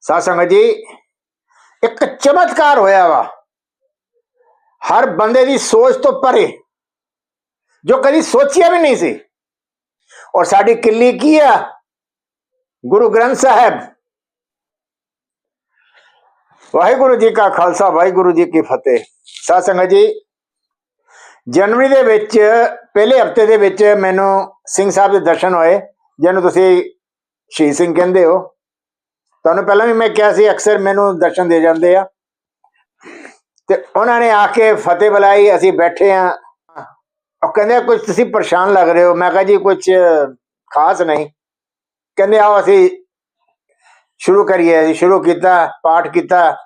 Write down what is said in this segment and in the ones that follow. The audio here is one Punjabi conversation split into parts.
ਸਾਧ ਸੰਗਤ ਜੀ, ਇੱਕ ਚਮਤਕਾਰ ਹੋਇਆ ਵਾ। ਹਰ ਬੰਦੇ ਦੀ ਸੋਚ ਤੋਂ ਪਰੇ, ਜੋ ਕਦੀ ਸੋਚਿਆ ਵੀ ਨਹੀਂ ਸੀ। ਔਰ ਸਾਡੀ ਕਿੱਲੀ ਕੀ ਆ? ਗੁਰੂ ਗ੍ਰੰਥ ਸਾਹਿਬ। ਵਾਹਿਗੁਰੂ ਜੀ ਕਾ ਖਾਲਸਾ, ਵਾਹਿਗੁਰੂ ਜੀ ਕੀ ਫਤਿਹ। ਸਾਧ ਸੰਗਤ ਜੀ, ਜਨਵਰੀ ਦੇ ਵਿੱਚ, ਪਹਿਲੇ ਹਫ਼ਤੇ ਦੇ ਵਿੱਚ ਮੈਨੂੰ ਸਿੰਘ ਸਾਹਿਬ ਦੇ ਦਰਸ਼ਨ ਹੋਏ, ਜਿਹਨੂੰ ਤੁਸੀਂ ਸ਼ਹੀਦ ਸਿੰਘ ਕਹਿੰਦੇ ਹੋ। ਤੁਹਾਨੂੰ ਪਹਿਲਾਂ ਵੀ ਮੈਂ ਕਿਹਾ ਸੀ, ਅਕਸਰ ਮੈਨੂੰ ਦਰਸ਼ਨ ਦੇ ਜਾਂਦੇ ਆ। ਤੇ ਉਹਨਾਂ ਨੇ ਆ ਕੇ ਫਤਿਹ ਬੁਲਾਈ, ਅਸੀਂ ਬੈਠੇ ਆ। ਉਹ ਕਹਿੰਦੇ ਕੁਝ ਤੁਸੀਂ ਪਰੇਸ਼ਾਨ ਲੱਗ ਰਹੇ ਹੋ। ਮੈਂ ਕਿਹਾ ਜੀ ਕੁਝ ਖਾਸ ਨਹੀਂ। ਕਹਿੰਦੇ, ਆਓ ਅਸੀਂ ਸ਼ੁਰੂ ਕਰੀਏ ਅਸੀਂ ਸ਼ੁਰੂ ਕੀਤਾ, ਪਾਠ ਕੀਤਾ।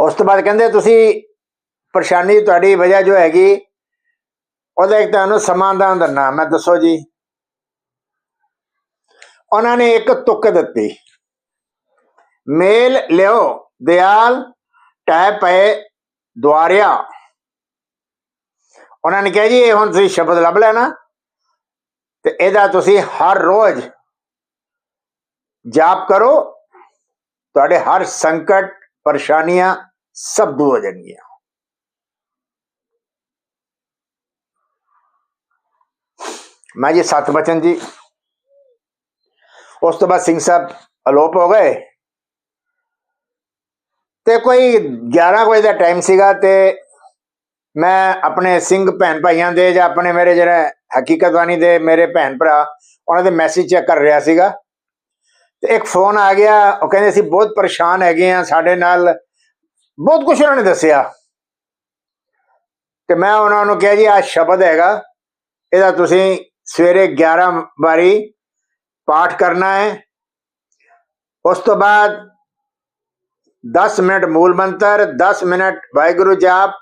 ਉਸ ਤੋਂ ਬਾਅਦ ਕਹਿੰਦੇ, ਤੁਸੀਂ ਪਰੇਸ਼ਾਨੀ ਤੁਹਾਡੀ ਵਜ੍ਹਾ ਜੋ ਹੈਗੀ, ਉਹਦਾ ਇੱਕ ਤੁਹਾਨੂੰ ਸਮਾਧਾਨ ਦਿੰਨਾ ਮੈਂ ਦੱਸੋ ਜੀ। ਉਹਨਾਂ ਨੇ ਇੱਕ ਤੁਕ ਦਿੱਤੀ। ਮੇਲ ਲਿਓ, ਦਿਆਲ ਟੈ ਪਏ, ਦੁਆਰਿਆ। ਉਹਨਾਂ ਨੇ ਕਿਹਾ ਜੀ, ਇਹ ਹੁਣ ਤੁਸੀਂ ਸ਼ਬਦ ਲੱਭ ਲੈਣਾ। ਤੇ ਇਹਦਾ ਤੁਸੀਂ ਹਰ ਰੋਜ਼ ਜਾਪ ਕਰੋ। ਤੁਹਾਡੇ ਹਰ ਸੰਕਟ, ਪਰੇਸ਼ਾਨੀਆਂ ਸਭ ਦੂਰ ਹੋ ਜਾਣਗੀਆਂ। ਮੈਂ ਜੀ ਸਤ ਬਚਨ ਜੀ। ਉਸ ਤੋਂ ਬਾਅਦ ਸਿੰਘ ਸਾਹਿਬ ਅਲੋਪ ਹੋ ਗਏ। ਤੇ ਕੋਈ 11 ਵਜੇ ਦਾ ਟਾਈਮ ਸੀਗਾ ਤੇ ਮੈਂ ਆਪਣੇ ਸਿੰਘ ਭੈਣ ਭਾਈਆਂ ਦੇ ਜਾਂ ਆਪਣੇ ਮੇਰੇ ਜਿਹੜੇ ਹਕੀਕਤਵਾਨੀ ਦੇ ਮੇਰੇ ਭੈਣ ਭਰਾ, ਉਹਨਾਂ ਦੇ ਮੈਸੇਜ ਚੈੱਕ ਕਰ ਰਿਹਾ ਸੀਗਾ। ਤੇ ਇੱਕ ਫੋਨ ਆ ਗਿਆ, ਉਹ ਕਹਿੰਦੇ ਅਸੀਂ ਬਹੁਤ ਪਰੇਸ਼ਾਨ ਹੈਗੇ ਆ ਸਾਡੇ ਨਾਲ ਬਹੁਤ ਕੁਝ ਉਹਨਾਂ ਨੇ ਦੱਸਿਆ। ਤੇ ਮੈਂ ਉਹਨਾਂ ਨੂੰ ਕਿਹਾ ਜੀ ਆ ਸ਼ਬਦ ਹੈਗਾ, ਇਹਦਾ ਤੁਸੀਂ ਸਵੇਰੇ 11 ਵਾਰੀ ਪਾਠ ਕਰਨਾ ਹੈ ਉਸ ਤੋਂ ਬਾਅਦ 10 ਮਿੰਟ ਮੂਲ ਮੰਤਰ 10 ਮਿੰਟ ਵਾਹਿਗੁਰੂ ਜਾਪ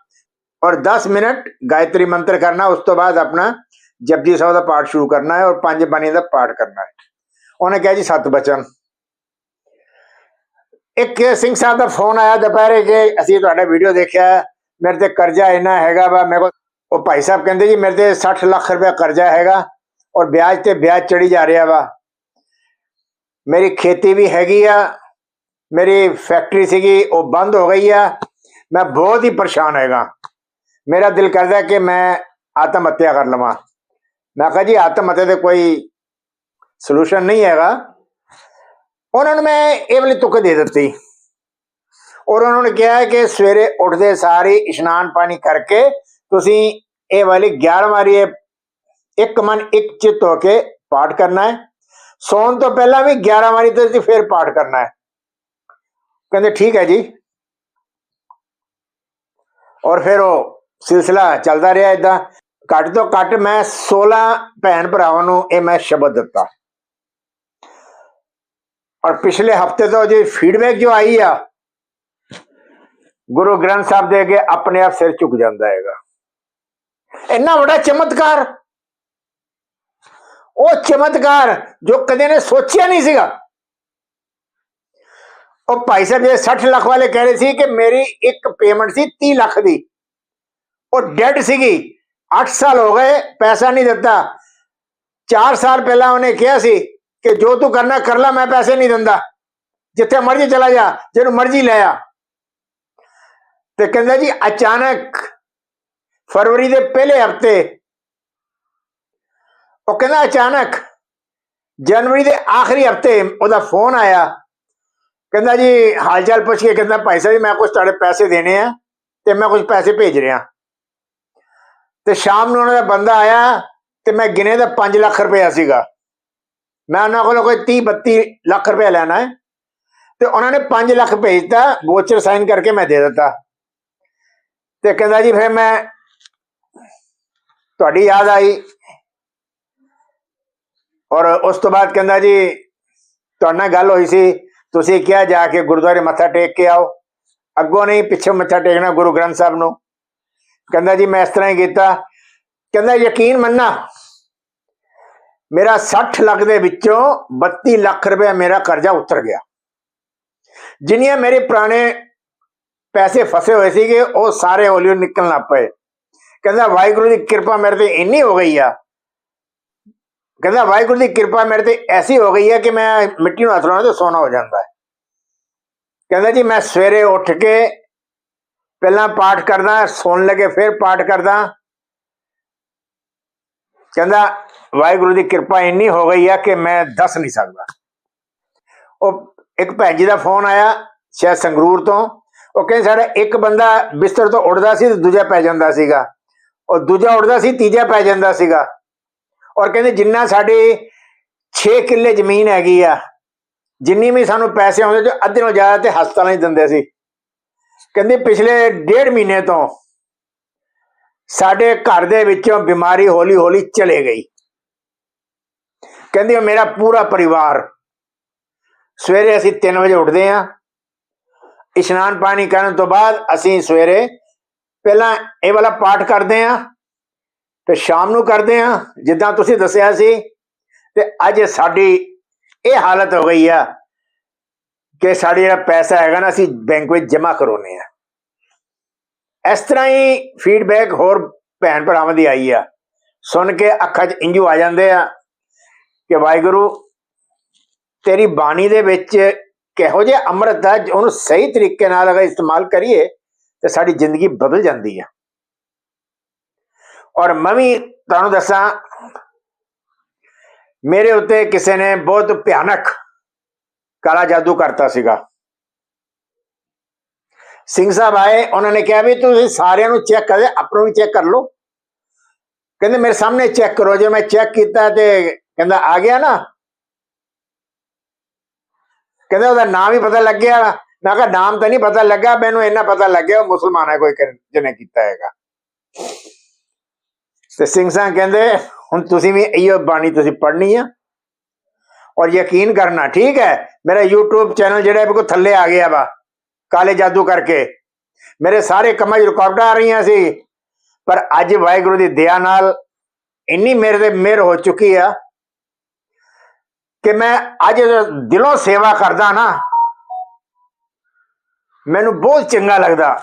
ਔਰ 10 ਮਿੰਟ ਗਾਇਤਰੀ ਮੰਤਰ ਕਰਨਾ ਉਸ ਤੋਂ ਬਾਅਦ ਆਪਣਾ ਜਪਜੀ ਸਾਹਿਬ ਦਾ ਪਾਠ ਸ਼ੁਰੂ ਕਰਨਾ ਹੈ ਔਰ ਪੰਜ ਬਾਣੀ ਦਾ ਪਾਠ ਕਰਨਾ ਹੈ ਉਹਨੇ ਕਿਹਾ ਜੀ ਸਤ ਬਚਨ ਇੱਕ ਸਿੰਘ ਸਾਹਿਬ ਦਾ ਫੋਨ ਆਇਆ ਦੁਪਹਿਰੇ ਕਿ ਅਸੀਂ ਤੁਹਾਡਾ ਵੀਡੀਓ ਦੇਖਿਆ ਮੇਰੇ ਤੇ ਕਰਜ਼ਾ ਇੰਨਾ ਹੈਗਾ ਵਾ ਮੇਰੇ ਕੋਲ ਉਹ ਭਾਈ ਸਾਹਿਬ ਕਹਿੰਦੇ ਜੀ ਮੇਰੇ ਤੇ 60 ਲੱਖ ਰੁਪਏ ਕਰਜ਼ਾ ਹੈਗਾ ਔਰ ਵਿਆਜ ਤੇ ਵਿਆਜ ਚੜੀ ਜਾ ਰਿਹਾ ਵਾ ਮੇਰੀ ਖੇਤੀ ਵੀ ਹੈਗੀ ਆ, ਮੇਰੀ ਫੈਕਟਰੀ ਸੀਗੀ, ਉਹ ਬੰਦ ਹੋ ਗਈ ਆ। ਮੈਂ ਬਹੁਤ ਹੀ ਪਰੇਸ਼ਾਨ ਹੈਗਾ। ਮੇਰਾ ਦਿਲ ਕਰਦਾ ਕਿ ਮੈਂ ਆਤਮ ਹੱਤਿਆ ਕਰ ਲਵਾਂ। ਮੈਂ ਕਿਹਾ ਜੀ, ਆਤਮ ਹੱਤਿਆ ਤੇ ਕੋਈ ਸੋਲੂਸ਼ਨ ਨਹੀਂ ਹੈਗਾ। ਉਹਨਾਂ ਨੂੰ ਮੈਂ ਇਹ ਵਾਲੀ ਤੁਕ ਦੇ ਦਿੱਤੀ। ਔਰ ਉਹਨਾਂ ਨੇ ਕਿਹਾ ਕਿ ਸਵੇਰੇ ਉੱਠਦੇ ਸਾਰੀ ਇਸ਼ਨਾਨ ਪਾਣੀ ਕਰਕੇ ਤੁਸੀਂ ਇਹ ਵਾਲੀ 11 ਵਾਰੀ ਇਹ ਇੱਕ ਮਨ ਇੱਕ ਚਿੱਤ ਹੋ ਕੇ ਪਾਠ ਕਰਨਾ ਹੈ। ਸੌਣ ਤੋਂ ਪਹਿਲਾਂ ਵੀ 11 ਵਾਰੀ ਤੁਸੀਂ ਫਿਰ ਪਾਠ ਕਰਨਾ ਹੈ। ਕਹਿੰਦੇ, ਠੀਕ ਹੈ ਜੀ। ਔਰ ਫਿਰ ਉਹ ਸਿਲਸਿਲਾ ਚੱਲਦਾ ਰਿਹਾ ਇਦਾਂ ਘੱਟ ਤੋਂ ਘੱਟ ਮੈਂ 16 ਭੈਣ ਭਰਾਵਾਂ ਨੂੰ ਇਹ ਮੈਂ ਸ਼ਬਦ ਦਿੱਤਾ। ਔਰ ਪਿਛਲੇ ਹਫ਼ਤੇ ਤੋਂ ਜੀ ਫੀਡਬੈਕ ਜੋ ਆਈ ਆ, ਗੁਰੂ ਗ੍ਰੰਥ ਸਾਹਿਬ ਦੇ ਅੱਗੇ ਆਪਣੇ ਆਪ ਸਿਰ ਝੁਕ ਜਾਂਦਾ ਹੈਗਾ। ਇੰਨਾ ਵੱਡਾ ਚਮਤਕਾਰ ਉਹ ਚਮਤਕਾਰ ਜੋ ਕਦੇ ਨੇ ਸੋਚਿਆ ਨਹੀਂ ਸੀਗਾ। ਉਹ ਭਾਈ ਸਾਹਿਬ ਜੇ 60 ਲੱਖ ਵਾਲੇ ਕਹਿ ਰਹੇ ਸੀ ਕਿ ਮੇਰੀ ਇੱਕ ਪੇਮੈਂਟ ਸੀ 30 ਲੱਖ ਦੀ। ਉਹ ਡੈਡ ਸੀਗੀ। 8 ਸਾਲ ਹੋ ਗਏ, ਪੈਸਾ ਨਹੀਂ ਦਿੱਤਾ। 4 ਸਾਲ ਪਹਿਲਾਂ ਉਹਨੇ ਕਿਹਾ ਸੀ ਕਿ ਜੋ ਤੂੰ ਕਰਨਾ ਕਰ ਲੈ, ਮੈਂ ਪੈਸੇ ਨਹੀਂ ਦਿੰਦਾ। ਜਿੱਥੇ ਮਰਜ਼ੀ ਚਲਾ ਜਾ, ਜਿਹਨੂੰ ਮਰਜ਼ੀ ਲੈ ਆ। ਤੇ ਕਹਿੰਦਾ ਜੀ, ਅਚਾਨਕ ਫਰਵਰੀ ਦੇ ਪਹਿਲੇ ਹਫ਼ਤੇ ਉਹ ਕਹਿੰਦਾ ਅਚਾਨਕ ਜਨਵਰੀ ਦੇ ਆਖਰੀ ਹਫ਼ਤੇ ਉਹਦਾ ਫੋਨ ਆਇਆ। ਕਹਿੰਦਾ ਜੀ ਹਾਲ ਚਾਲ ਪੁੱਛ ਕੇ ਕਹਿੰਦਾ ਭਾਈ ਸਾਹਿਬ ਜੀ, ਮੈਂ ਕੁਝ ਤੁਹਾਡੇ ਪੈਸੇ ਦੇਣੇ ਆ ਤੇ ਮੈਂ ਕੁਝ ਪੈਸੇ ਭੇਜ ਰਿਹਾ। ਤੇ ਸ਼ਾਮ ਨੂੰ ਉਹਨਾਂ ਦਾ ਬੰਦਾ ਆਇਆ ਤੇ ਮੈਂ ਗਿਣੇ ਦਾ 5 ਲੱਖ ਰੁਪਇਆ ਸੀਗਾ। ਮੈਂ ਉਹਨਾਂ ਕੋਲੋਂ ਕੋਈ 30 32 ਲੱਖ ਰੁਪਇਆ ਲੈਣਾ ਹੈ ਤੇ ਉਹਨਾਂ ਨੇ 5 ਲੱਖ ਭੇਜਤਾ ਵੋਚਰ ਸਾਈਨ ਕਰਕੇ ਮੈਂ ਦੇ ਦਿੱਤਾ। ਤੇ ਕਹਿੰਦਾ ਜੀ ਫਿਰ ਮੈਂ ਤੁਹਾਡੀ ਯਾਦ ਆਈ। ਔਰ ਉਸ ਤੋਂ ਬਾਅਦ ਕਹਿੰਦਾ ਜੀ, ਤੁਹਾਡੇ ਨਾਲ ਗੱਲ ਹੋਈ ਸੀ, ਤੁਸੀਂ ਕਿਹਾ ਜਾ ਕੇ ਗੁਰਦੁਆਰੇ ਮੱਥਾ ਟੇਕ ਕੇ ਆਓ। ਅੱਗੋਂ ਨਹੀਂ, ਪਿੱਛੇ ਮੱਥਾ ਟੇਕਣਾ ਗੁਰੂ ਗ੍ਰੰਥ ਸਾਹਿਬ ਨੂੰ। ਕਹਿੰਦਾ ਜੀ, ਮੈਂ ਇਸ ਤਰ੍ਹਾਂ ਹੀ ਕੀਤਾ। ਕਹਿੰਦਾ, ਯਕੀਨ ਮੰਨਾ ਮੇਰਾ 60 ਲੱਖ ਦੇ ਵਿੱਚੋਂ 32 ਲੱਖ ਰੁਪਏ ਮੇਰਾ ਕਰਜ਼ਾ ਉਤਰ ਗਿਆ। ਜਿੰਨੀਆਂ ਮੇਰੇ ਪੁਰਾਣੇ ਪੈਸੇ ਫਸੇ ਹੋਏ ਸੀਗੇ, ਉਹ ਸਾਰੇ ਹੌਲੀ ਹੌਲੀ ਨਿਕਲਣ ਲੱਗ ਪਏ। ਕਹਿੰਦਾ, ਵਾਹਿਗੁਰੂ ਦੀ ਕਿਰਪਾ ਮੇਰੇ ਤੇ ਇੰਨੀ ਹੋ ਗਈ ਆ। ਕਹਿੰਦਾ, ਵਾਹਿਗੁਰੂ ਦੀ ਕਿਰਪਾ ਮੇਰੇ ਤੇ ਐਸੀ ਹੋ ਗਈ ਹੈ ਕਿ ਮੈਂ ਮਿੱਟੀ ਨੂੰ ਹੱਥ ਲਾਉਣਾ ਤੇ ਸੋਨਾ ਹੋ ਜਾਂਦਾ ਹੈ। ਕਹਿੰਦਾ ਜੀ, ਮੈਂ ਸਵੇਰੇ ਉੱਠ ਕੇ ਪਹਿਲਾਂ ਪਾਠ ਕਰਦਾ, ਸੌਣ ਲੱਗੇ ਫਿਰ ਪਾਠ ਕਰਦਾ। ਕਹਿੰਦਾ, ਵਾਹਿਗੁਰੂ ਦੀ ਕਿਰਪਾ ਇੰਨੀ ਹੋ ਗਈ ਆ ਕਿ ਮੈਂ ਦੱਸ ਨਹੀਂ ਸਕਦਾ। ਉਹ ਇੱਕ ਭੈਣ ਜੀ ਦਾ ਫੋਨ ਆਇਆ, ਸ਼ਾਇਦ ਸੰਗਰੂਰ ਤੋਂ। ਉਹ ਕਹਿੰਦੇ, ਸਾਡਾ ਇੱਕ ਬੰਦਾ ਬਿਸਤਰ ਤੋਂ ਉੱਠਦਾ ਸੀ ਤੇ ਦੂਜਾ ਪੈ ਜਾਂਦਾ ਸੀਗਾ। ਉਹ ਦੂਜਾ ਉੱਠਦਾ ਸੀ, ਤੀਜਾ ਪੈ ਜਾਂਦਾ ਸੀਗਾ। ਔਰ ਕਹਿੰਦੇ ਜਿੰਨਾ ਸਾਡੇ 6 ਕਿੱਲੇ ਜ਼ਮੀਨ ਹੈਗੀ ਆ, ਜਿੰਨੀ ਵੀ ਸਾਨੂੰ ਪੈਸੇ ਆਉਂਦੇ ਤੇ ਅੱਧੇ ਨਾਲੋਂ ਜ਼ਿਆਦਾ ਤੇ ਹਸਪਤਾਲਾਂ 'ਚ ਦਿੰਦੇ ਸੀ। ਕਹਿੰਦੇ ਪਿਛਲੇ ਡੇਢ ਮਹੀਨੇ ਤੋਂ ਸਾਡੇ ਘਰ ਦੇ ਵਿੱਚੋਂ ਬਿਮਾਰੀ ਹੌਲੀ ਹੌਲੀ ਚਲੇ ਗਈ। ਕਹਿੰਦੇ ਮੇਰਾ ਪੂਰਾ ਪਰਿਵਾਰ, ਸਵੇਰੇ ਅਸੀਂ 3 ਵਜੇ ਉੱਠਦੇ ਆਂ ਇਸ਼ਨਾਨ ਪਾਣੀ ਕਰਨ ਤੋਂ ਬਾਅਦ ਅਸੀਂ ਸਵੇਰੇ ਪਹਿਲਾਂ ਇਹ ਵਾਲਾ ਪਾਠ ਕਰਦੇ ਆਂ ਤੇ ਸ਼ਾਮ ਨੂੰ ਕਰਦੇ ਆਂ ਜਿੱਦਾਂ ਤੁਸੀਂ ਦੱਸਿਆ ਸੀ। ਤੇ ਅੱਜ ਸਾਡੀ ਇਹ ਹਾਲਤ ਹੋ ਗਈ ਆ ਕਿ ਸਾਡੇ ਜਿਹੜਾ ਪੈਸਾ ਹੈਗਾ ਨਾ, ਅਸੀਂ ਬੈਂਕ ਵਿੱਚ ਜਮ੍ਹਾਂ ਕਰਾਉਨੇ ਆ ਇਸ ਤਰ੍ਹਾਂ ਹੀ ਫੀਡਬੈਕ ਹੋਰ ਭੈਣ ਭਰਾਵਾਂ ਦੀ ਆਈ ਆ। ਸੁਣ ਕੇ ਅੱਖਾਂ 'ਚ ਇੰਜੂ ਆ ਜਾਂਦੇ ਆ ਕਿ ਵਾਹਿਗੁਰੂ, ਤੇਰੀ ਬਾਣੀ ਦੇ ਵਿੱਚ ਕਿਹੋ ਜਿਹਾ ਅੰਮ੍ਰਿਤ ਹੈ ਉਹਨੂੰ ਸਹੀ ਤਰੀਕੇ ਨਾਲ ਅਗਰ ਇਸਤੇਮਾਲ ਕਰੀਏ, ਤੇ ਸਾਡੀ ਜ਼ਿੰਦਗੀ ਬਦਲ ਜਾਂਦੀ ਆ। ਔਰ ਮੈਂ ਵੀ ਤੁਹਾਨੂੰ ਦੱਸਾਂ, ਮੇਰੇ ਉੱਤੇ ਕਿਸੇ ਨੇ ਬਹੁਤ ਭਿਆਨਕ ਕਾਲਾ ਜਾਦੂ ਕਰਤਾ ਸੀਗਾ। ਸਿੰਘ ਸਾਹਿਬ ਆਏ, ਉਹਨਾਂ ਨੇ ਕਿਹਾ ਵੀ ਤੁਸੀਂ ਸਾਰਿਆਂ ਨੂੰ ਚੈੱਕ ਕਰਦੇ ਆਪਣੋ ਵੀ ਚੈੱਕ ਕਰ ਲਓ। ਕਹਿੰਦੇ, ਮੇਰੇ ਸਾਹਮਣੇ ਚੈੱਕ ਕਰੋ, ਜੇ ਮੈਂ ਚੈੱਕ ਕੀਤਾ ਤੇ ਕਹਿੰਦਾ, ਆ ਗਿਆ ਨਾ? ਕਹਿੰਦਾ, ਉਹਦਾ ਨਾਮ ਹੀ ਪਤਾ ਲੱਗ ਗਿਆ ਮੈਂ ਕਿਹਾ, ਨਾਮ ਤਾਂ ਨਹੀਂ ਪਤਾ ਲੱਗਾ, ਮੈਨੂੰ ਇੰਨਾ ਪਤਾ ਲੱਗਿਆ, ਉਹ ਮੁਸਲਮਾਨ ਹੈ ਕੋਈ ਜਿਹਨੇ ਕੀਤਾ ਹੈਗਾ। ਤੇ ਸਿੰਘ ਸਾਹਿਬ ਕਹਿੰਦੇ, ਹੁਣ ਤੁਸੀਂ ਵੀ ਇਹੋ ਬਾਣੀ ਤੁਸੀਂ ਪੜ੍ਹਨੀ ਆ ਔਰ ਯਕੀਨ ਕਰਨਾ, ਠੀਕ ਹੈ? ਮੇਰਾ YouTube ਚੈਨਲ ਜਿਹੜਾ ਬਿਲਕੁਲ ਥੱਲੇ ਆ ਗਿਆ ਵਾ, ਕਾਲੇ ਜਾਦੂ ਕਰਕੇ। ਮੇਰੇ ਸਾਰੇ ਕੰਮਾਂ 'ਚ ਰੁਕਾਵਟਾਂ ਆ ਰਹੀਆਂ ਸੀ, ਪਰ ਅੱਜ ਵਾਹਿਗੁਰੂ ਦੀ ਦਇਆ ਨਾਲ ਇੰਨੀ ਮੇਰੇ ਤੇ ਮਿਹਰ ਹੋ ਚੁੱਕੀ ਆ ਕਿ ਮੈਂ ਅੱਜ ਦਿਲੋਂ ਸੇਵਾ ਕਰਦਾ ਨਾ, ਮੈਨੂੰ ਬਹੁਤ ਚੰਗਾ ਲੱਗਦਾ।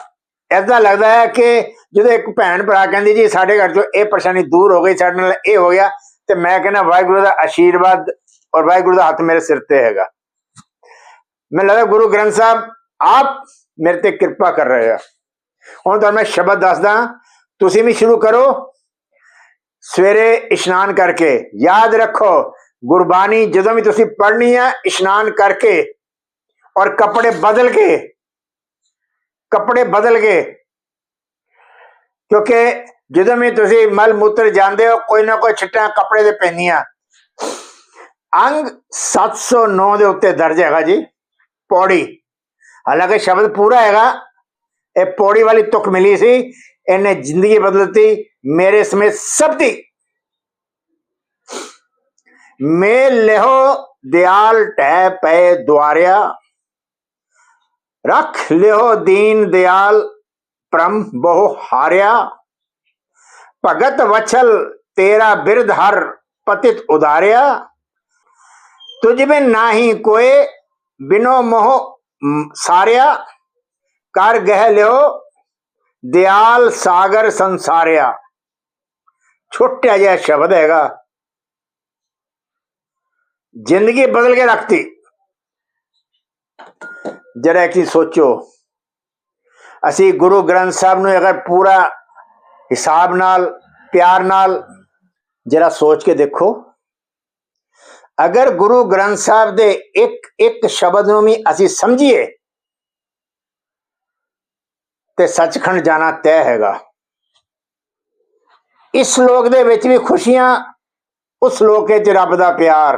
ਐਦਾਂ ਲੱਗਦਾ ਹੈ ਕਿ ਜਦੋਂ ਇੱਕ ਭੈਣ ਭਰਾ ਕਹਿੰਦੀ, ਜੀ, ਸਾਡੇ ਘਰ ਚੋਂ ਇਹ ਪਰੇਸ਼ਾਨੀ ਦੂਰ ਹੋ ਗਈ, ਸਾਡੇ ਨਾਲ ਇਹ ਹੋ ਗਿਆ, ਤੇ ਮੈਂ ਕਹਿੰਦਾ, ਵਾਹਿਗੁਰੂ ਦਾ ਆਸ਼ੀਰਵਾਦ ਔਰ ਵਾਹਿਗੁਰੂ ਦਾ ਹੱਥ ਮੇਰੇ ਸਿਰ ਤੇ ਹੈਗਾ। ਮੈਨੂੰ ਲੱਗਦਾ ਗੁਰੂ ਗ੍ਰੰਥ ਸਾਹਿਬ ਆਪ ਮੇਰੇ ਤੇ ਕਿਰਪਾ ਕਰ ਰਹੇ ਆ। ਹੁਣ ਤਾਂ ਮੈਂ ਸ਼ਬਦ ਦੱਸਦਾ, ਤੁਸੀਂ ਵੀ ਸ਼ੁਰੂ ਕਰੋ। ਸਵੇਰੇ ਇਸ਼ਨਾਨ ਕਰਕੇ ਯਾਦ ਰੱਖੋ, ਗੁਰਬਾਣੀ ਜਦੋਂ ਵੀ ਤੁਸੀਂ ਪੜ੍ਹਨੀ ਹੈ ਇਸ਼ਨਾਨ ਕਰਕੇ ਔਰ ਕੱਪੜੇ ਬਦਲ ਕੇ ਕੱਪੜੇ ਬਦਲ ਕੇ ਕਿਉਂਕਿ ਜਦੋਂ ਵੀ ਤੁਸੀਂ ਮਲ ਮੂਤਰ ਜਾਂਦੇ ਹੋ, ਕੋਈ ਨਾ ਕੋਈ ਛਿੱਟਾਂ ਕੱਪੜੇ ਦੇ ਪੈਂਦੀਆਂ। ਅੰਗ 709 ਦੇ ਉੱਤੇ ਦਰਜ ਹੈਗਾ ਜੀ, ਪੌੜੀ। ਹਾਲਾਂਕਿ ਸ਼ਬਦ ਪੂਰਾ ਹੈਗਾ, ਇਹ ਪੌੜੀ ਵਾਲੀ ਤੁਕ ਮਿਲੀ ਸੀ, ਇਹਨੇ ਜ਼ਿੰਦਗੀ ਬਦਲਤੀ, ਮੇਰੇ ਸਮੇਤ ਸਭ ਦੀ। ਮੇਲ ਲਿਓ ਦਿਆਲ ਟੈ ਪੈ ਦੁਆਰਿਆ ਰੱਖ ਲਿਓ ਦੀਨ ਦਿਆਲ ਪ੍ਰਮ ਬਹੁ ਹਾਰਿਆ। ਭਗਤ ਵਛਲ ਤੇਰਾ ਬਿਰਧ ਹਰ ਪਤਿਤ ਉਦਾਰਿਆ। ਤੁਝ ਬਿਨ ਨਾਹੀ ਕੋਏ ਬਿਨੋ ਮੋਹ ਮ, ਸਾਰਿਆ। ਕਰ ਗਹਿ ਲਿਓ ਦਿਆਲ ਸਾਗਰ ਸੰਸਾਰਿਆ। ਛੋਟਾ ਜਿਹਾ ਸ਼ਬਦ ਹੈਗਾ। ਜ਼ਿੰਦਗੀ ਬਦਲ ਕੇ ਰੱਖਤੀ। ਜਰਾ ਕਿ ਸੋਚੋ। ਅਸੀਂ ਗੁਰੂ ਗ੍ਰੰਥ ਸਾਹਿਬ ਨੂੰ ਅਗਰ ਪੂਰਾ ਹਿਸਾਬ ਨਾਲ, ਪਿਆਰ ਨਾਲ ਜਰਾ ਸੋਚ ਕੇ ਦੇਖੋ। ਅਗਰ ਗੁਰੂ ਗ੍ਰੰਥ ਸਾਹਿਬ ਦੇ ਇੱਕ ਇੱਕ ਸ਼ਬਦ ਨੂੰ ਵੀ ਅਸੀਂ ਸਮਝੀਏ, ਤੇ ਸੱਚਖੰਡ ਜਾਣਾ ਤੈਅ ਹੈਗਾ। ਇਸ ਲੋਕ ਦੇ ਵਿੱਚ ਵੀ ਖੁਸ਼ੀਆਂ, ਉਸ ਲੋਕ ਚ ਰੱਬ ਦਾ ਪਿਆਰ।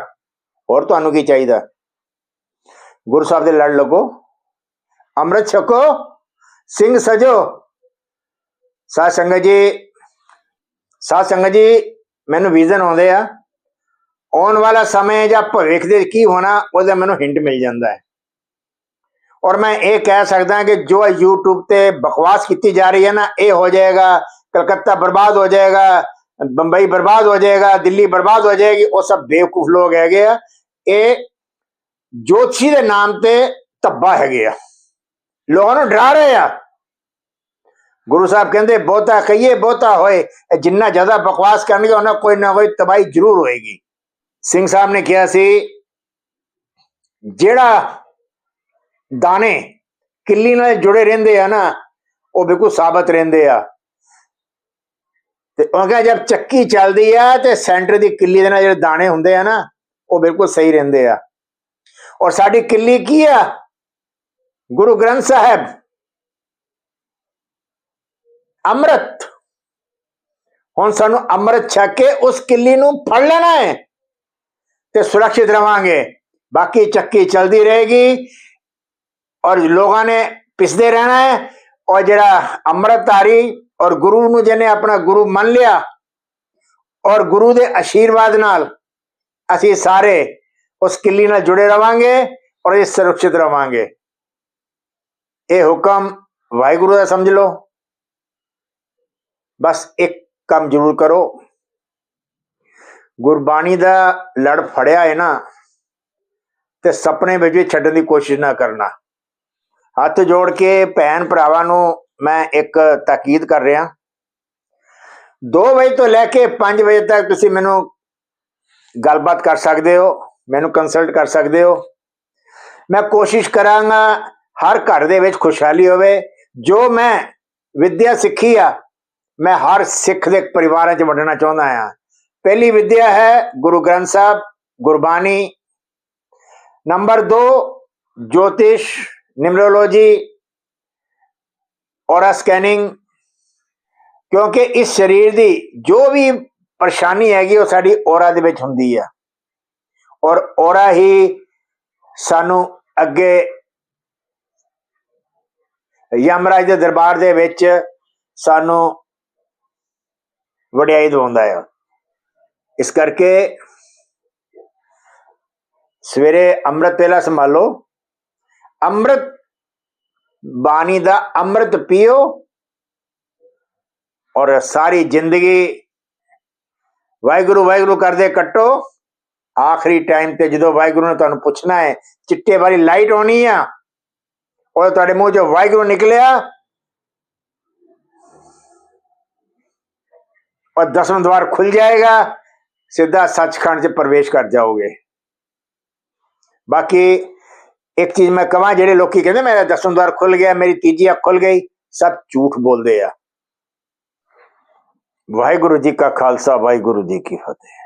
ਹੋਰ ਤੁਹਾਨੂੰ ਕੀ ਚਾਹੀਦਾ? ਗੁਰੂ ਸਾਹਿਬ ਦੇ ਲੜ ਲੱਗੋ। ਅੰਮ੍ਰਿਤ ਛਕੋ, ਸਿੰਘ ਸਜੋ। ਸਾਧ ਸੰਗਤ ਜੀ, ਸਾਧ ਸੰਗਤ ਜੀ, ਮੈਨੂੰ ਵਿਜ਼ਨ ਆਉਂਦੇ ਆ। ਆਉਣ ਵਾਲਾ ਸਮੇਂ ਜਾਂ ਭਵਿੱਖ ਦੇ ਕੀ ਹੋਣਾ, ਉਹਦਾ ਮੈਨੂੰ ਹਿੰਟ ਮਿਲ ਜਾਂਦਾ ਹੈ। ਔਰ ਮੈਂ ਇਹ ਕਹਿ ਸਕਦਾ ਕਿ ਜੋ YouTube ਤੇ ਬਕਵਾਸ ਕੀਤੀ ਜਾ ਰਹੀ ਹੈ ਨਾ, ਇਹ ਹੋ ਜਾਏਗਾ, ਕਲਕੱਤਾ ਬਰਬਾਦ ਹੋ ਜਾਏਗਾ, ਬੰਬਈ ਬਰਬਾਦ ਹੋ ਜਾਏਗਾ, ਦਿੱਲੀ ਬਰਬਾਦ ਹੋ ਜਾਏਗੀ, ਉਹ ਸਭ ਬੇਵਕੂਫ ਲੋਕ ਹੈਗੇ ਆ। ਇਹ ਜੋਤਸ਼ੀ ਦੇ ਨਾਮ ਤੇ ਧੱਬਾ ਹੈਗੇ ਆ। ਲੋਕਾਂ ਨੂੰ ਡਰਾ ਰਹੇ ਆ ਗੁਰੂ ਸਾਹਿਬ ਕਹਿੰਦੇ ਬਹੁਤਾ ਕਹੀਏ ਬਹੁਤਾ ਹੋਏ ਇਹ ਜਿੰਨਾ ਜ਼ਿਆਦਾ ਬਕਵਾਸ ਕਰਨਗੇ ਉਹਨਾਂ ਕੋਈ ਨਾ ਕੋਈ ਤਬਾਹੀ ਜ਼ਰੂਰ ਹੋਏਗੀ ਸਿੰਘ ਸਾਹਿਬ ਨੇ ਕਿਹਾ ਸੀ ਜਿਹੜਾ ਦਾਣੇ ਕਿੱਲੀ ਨਾਲ ਜੁੜੇ ਰਹਿੰਦੇ ਆ ਨਾ ਉਹ ਬਿਲਕੁਲ ਸਾਬਤ ਰਹਿੰਦੇ ਆ ਤੇ ਉਹ ਕਹਿੰਦਾ ਜਦ ਚੱਕੀ ਚੱਲਦੀ ਆ ਤੇ ਸੈਂਟਰ ਦੀ ਕਿੱਲੀ ਦੇ ਨਾਲ ਜਿਹੜੇ ਦਾਣੇ ਹੁੰਦੇ ਆ ਨਾ ਉਹ ਬਿਲਕੁਲ ਸਹੀ ਰਹਿੰਦੇ ਆ ਔਰ ਸਾਡੀ ਕਿੱਲੀ ਕੀ ਆ ਗੁਰੂ ਗ੍ਰੰਥ ਸਾਹਿਬ ਅੰਮ੍ਰਿਤ ਹੁਣ ਸਾਨੂੰ ਅੰਮ੍ਰਿਤ ਛਕ ਕੇ ਉਸ ਕਿੱਲੀ ਨੂੰ ਫੜ ਲੈਣਾ ਹੈ ਤੇ ਸੁਰੱਖਿਅਤ ਰਵਾਂਗੇ। ਬਾਕੀ ਚੱਕੀ ਚਲਦੀ ਰਹੇਗੀ ਔਰ ਲੋਕਾਂ ਨੇ ਪਿਸਦੇ ਰਹਿਣਾ ਹੈ ਔਰ ਜਿਹੜਾ ਅੰਮ੍ਰਿਤਧਾਰੀ ਔਰ ਗੁਰੂ ਨੂੰ ਜਿਹਨੇ ਆਪਣਾ ਗੁਰੂ ਮੰਨ ਲਿਆ ਔਰ ਗੁਰੂ ਦੇ ਆਸ਼ੀਰਵਾਦ ਨਾਲ ਅਸੀਂ ਸਾਰੇ ਉਸ ਕਿੱਲੀ ਨਾਲ ਜੁੜੇ ਰਵਾਂਗੇ ਔਰ ਇਹ ਸੁਰੱਖਿਅਤ ਰਵਾਂਗੇ। ਇਹ ਹੁਕਮ ਵਾਹਿਗੁਰੂ ਦਾ ਸਮਝ ਲਓ। ਬਸ ਇੱਕ ਕੰਮ ਜ਼ਰੂਰ ਕਰੋ। ਗੁਰਬਾਣੀ ਦਾ ਲੜ ਫੜਿਆ ਹੈ ਨਾ, ਤੇ ਸੁਪਨੇ ਵਿੱਚ ਵੀ ਛੱਡਣ ਦੀ ਕੋਸ਼ਿਸ਼ ਨਾ ਕਰਨਾ। ਹੱਥ ਜੋੜ ਕੇ ਭੈਣ ਭਰਾਵਾਂ ਨੂੰ ਮੈਂ ਇੱਕ ਤਾਕੀਦ ਕਰ ਰਿਹਾ। 2 ਵਜੇ ਤੋਂ ਲੈ ਕੇ 5 ਵਜੇ ਤੱਕ ਤੁਸੀਂ ਮੈਨੂੰ ਗੱਲਬਾਤ ਕਰ ਸਕਦੇ ਹੋ, ਮੈਨੂੰ ਕੰਸਲਟ ਕਰ ਸਕਦੇ ਹੋ। ਮੈਂ ਕੋਸ਼ਿਸ਼ ਕਰਾਂਗਾ ਹਰ ਘਰ ਦੇ ਵਿੱਚ ਖੁਸ਼ਹਾਲੀ ਹੋਵੇ, ਜੋ ਮੈਂ ਵਿੱਦਿਆ ਸਿੱਖੀ ਆ, ਮੈਂ ਹਰ ਸਿੱਖ ਦੇ ਪਰਿਵਾਰਾਂ 'ਚ ਵੰਡਣਾ ਚਾਹੁੰਦਾ ਆ। ਪਹਿਲੀ ਵਿੱਦਿਆ ਹੈ ਗੁਰੂ ਗ੍ਰੰਥ ਸਾਹਿਬ, ਗੁਰਬਾਣੀ। ਨੰਬਰ 2 ਜੋਤਿਸ਼, ਨਿਮਰੋਲੋਜੀ ਔਰਾ ਸਕੈਨਿੰਗ। ਕਿਉਂਕਿ ਇਸ ਸਰੀਰ ਦੀ ਜੋ ਵੀ ਪਰੇਸ਼ਾਨੀ ਹੈਗੀ, ਉਹ ਸਾਡੀ ਔਰਾ ਦੇ ਵਿੱਚ ਹੁੰਦੀ ਆ। ਔਰ ਔਰਾ ਹੀ ਸਾਨੂੰ ਅੱਗੇ ਯਮਰਾਜ ਦੇ ਦਰਬਾਰ ਦੇ ਵਿੱਚ ਸਾਨੂੰ ਵਡਿਆਈ ਦਵਾਉਂਦਾ ਆ। ਇਸ ਕਰਕੇ ਸਵੇਰੇ ਅੰਮ੍ਰਿਤ ਵੇਲਾ ਸੰਭਾਲੋ। ਅੰਮ੍ਰਿਤ ਬਾਣੀ ਦਾ ਅੰਮ੍ਰਿਤ ਪੀਓ ਔਰ ਸਾਰੀ ਜ਼ਿੰਦਗੀ ਵਾਹਿਗੁਰੂ ਵਾਹਿਗੁਰੂ ਕਰਦੇ ਕੱਟੋ। ਆਖਰੀ ਟਾਈਮ ਤੇ ਜਦੋਂ ਵਾਹਿਗੁਰੂ ਨੇ ਤੁਹਾਨੂੰ ਪੁੱਛਣਾ ਹੈ, ਚਿੱਟੇ ਵਾਲੀ ਲਾਈਟ ਹੋਣੀ ਆ ਔਰ ਤੁਹਾਡੇ ਮੂੰਹ ਚੋਂ ਵਾਹਿਗੁਰੂ ਨਿਕਲਿਆ और दसवें द्वार खुल जाएगा सीधा सचखंड से प्रवेश कर जाओगे बाकी एक चीज मैं कहा जेडे लोग कहते मेरा दसवें द्वार खुल गया मेरी तीजी अख खुल गई सब झूठ बोलते आ वाहिगुरु जी का खालसा वाहिगुरु जी की फतेह